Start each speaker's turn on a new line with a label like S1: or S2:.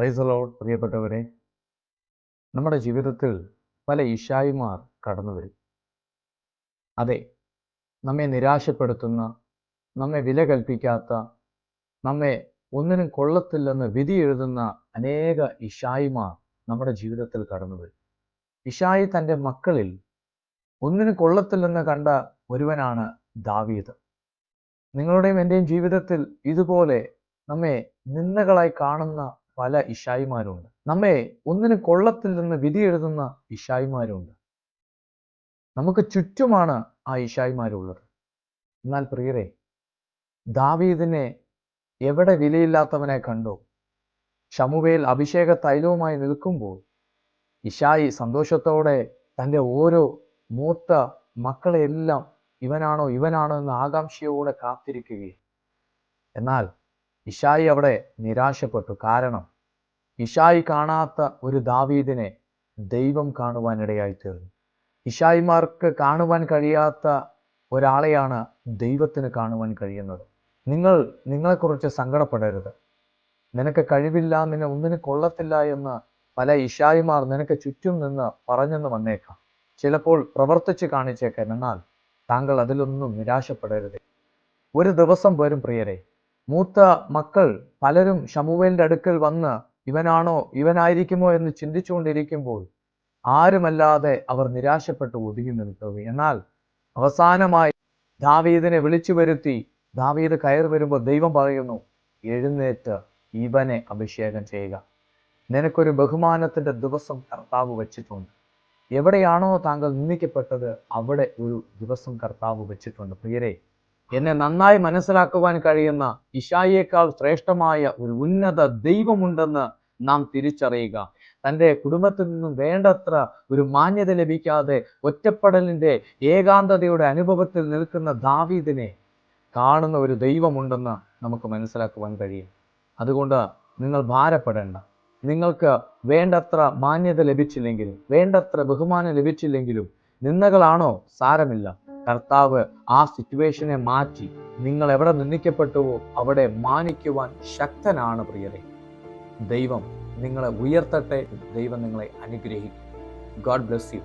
S1: പ്രൈസലോഡ് പ്രിയപ്പെട്ടവരെ. നമ്മുടെ ജീവിതത്തിൽ പല ഇഷായിമാർ കടന്നു വരും. അതെ നമ്മെ നിരാശപ്പെടുത്തുന്ന നമ്മെ വില കൽപ്പിക്കാത്ത നമ്മെ ഒന്നിനും കൊള്ളത്തില്ലെന്ന് വിധി എഴുതുന്ന അനേക ഇഷായിമാർ നമ്മുടെ ജീവിതത്തിൽ കടന്നു വരും. ഇഷായി തന്റെ മക്കളിൽ ഒന്നിനും കൊള്ളത്തില്ലെന്ന് കണ്ട ഒരുവനാണ് ദാവീദ്. നിങ്ങളുടെയും എന്റെയും ജീവിതത്തിൽ ഇതുപോലെ നമ്മെ നിന്ദകളായി കാണുന്ന പല ഇഷായിമാരുണ്ട്. നമ്മെ കൊള്ളത്തിൽ കൊള്ളത്തില്ലെന്ന് വിധി എഴുതുന്ന ഇഷായിമാരുണ്ട്. നമുക്ക് ചുറ്റുമാണ് ആ ഇഷായിമാരുള്ളത്. എന്നാൽ പ്രിയരെ ദാവീദിനെ എവിടെ വിലയില്ലാത്തവനെ കണ്ടോ? ഷമുവേൽ അഭിഷേക തൈലവുമായി നിൽക്കുമ്പോൾ ഇഷായി സന്തോഷത്തോടെ തന്റെ ഓരോ മൂത്ത മക്കളെയെല്ലാം ഇവനാണോ ഇവനാണോ എന്ന് ആകാംക്ഷയോടെ കാത്തിരിക്കുകയും എന്നാൽ ഇഷായി അവിടെ നിരാശപ്പെട്ടു. കാരണം ഇഷായി കാണാത്ത ഒരു ദാവീദിനെ ദൈവം കാണുവാനിടയായി തീർന്നു ഇഷായിമാർക്ക് കാണുവാൻ കഴിയാത്ത ഒരാളെയാണ് ദൈവത്തിന് കാണുവാൻ കഴിയുന്നത്. നിങ്ങൾ നിങ്ങളെക്കുറിച്ച് സങ്കടപ്പെടരുത്. നിനക്ക് കഴിവില്ല നിന്നെ ഒന്നിനു കൊള്ളത്തില്ല എന്ന് പല ഇഷായിമാർ നിനക്ക് ചുറ്റും നിന്ന് പറഞ്ഞെന്ന് വന്നേക്കാം. ചിലപ്പോൾ പ്രവർത്തിച്ച് കാണിച്ചേക്കാം. എന്നാൽ താങ്കൾ അതിലൊന്നും നിരാശപ്പെടരുത്. ഒരു ദിവസം വരും പ്രിയരെ. മൂത്ത മക്കൾ പലരും ഷമുവേലിന്റെ അടുക്കൽ വന്ന് ഇവനാണോ ഇവനായിരിക്കുമോ എന്ന് ചിന്തിച്ചുകൊണ്ടിരിക്കുമ്പോൾ ആരുമല്ലാതെ അവർ നിരാശപ്പെട്ട് ഒതുങ്ങി നിൽക്കുക എന്നാൽ അവസാനമായി ദാവീദിനെ വിളിച്ചു വരുത്തി ദാവീദ് കയറി വരുമ്പോൾ ദൈവം പറയുന്നു എഴുന്നേറ്റ് ഇവനെ അഭിഷേകം ചെയ്യുക. നിനക്കൊരു ബഹുമാനത്തിന്റെ ദിവസം കർത്താവ് വെച്ചിട്ടുണ്ട്. എവിടെയാണോ താങ്കൾ നിന്ദിക്കപ്പെട്ടത് അവിടെ ഒരു ദിവസം കർത്താവ് വെച്ചിട്ടുണ്ട്. പ്രിയരെ എന്നെ നന്നായി മനസ്സിലാക്കുവാൻ കഴിയുന്ന ഇഷായേക്കാൾ ശ്രേഷ്ഠമായ ഒരു ഉന്നത ദൈവമുണ്ടെന്ന് നാം തിരിച്ചറിയുക. തന്റെ കുടുംബത്തിൽ നിന്നും വേണ്ടത്ര ഒരു മാന്യത ലഭിക്കാതെ ഒറ്റപ്പെടലിന്റെ ഏകാന്തതയുടെ അനുഭവത്തിൽ നിൽക്കുന്ന ദാവീദിനെ കാണുന്ന ഒരു ദൈവമുണ്ടെന്ന് നമുക്ക് മനസ്സിലാക്കുവാൻ കഴിയും. അതുകൊണ്ട് നിങ്ങൾ ഭാരപ്പെടേണ്ട. നിങ്ങൾക്ക് വേണ്ടത്ര മാന്യത ലഭിച്ചില്ലെങ്കിലും വേണ്ടത്ര ബഹുമാനം ലഭിച്ചില്ലെങ്കിലും നിന്ദകളാണോ സാരമില്ല. കർത്താവ് ആ സിറ്റുവേഷനെ മാറ്റി നിങ്ങൾ എവിടെ നിന്ദിക്കപ്പെട്ടുവോ അവിടെ മാനിക്കുവാൻ ശക്തനാണ് പ്രിയരെ. ദൈവം നിങ്ങളെ ഉയർത്തട്ടെ. ദൈവം നിങ്ങളെ അനുഗ്രഹിക്കും. God bless you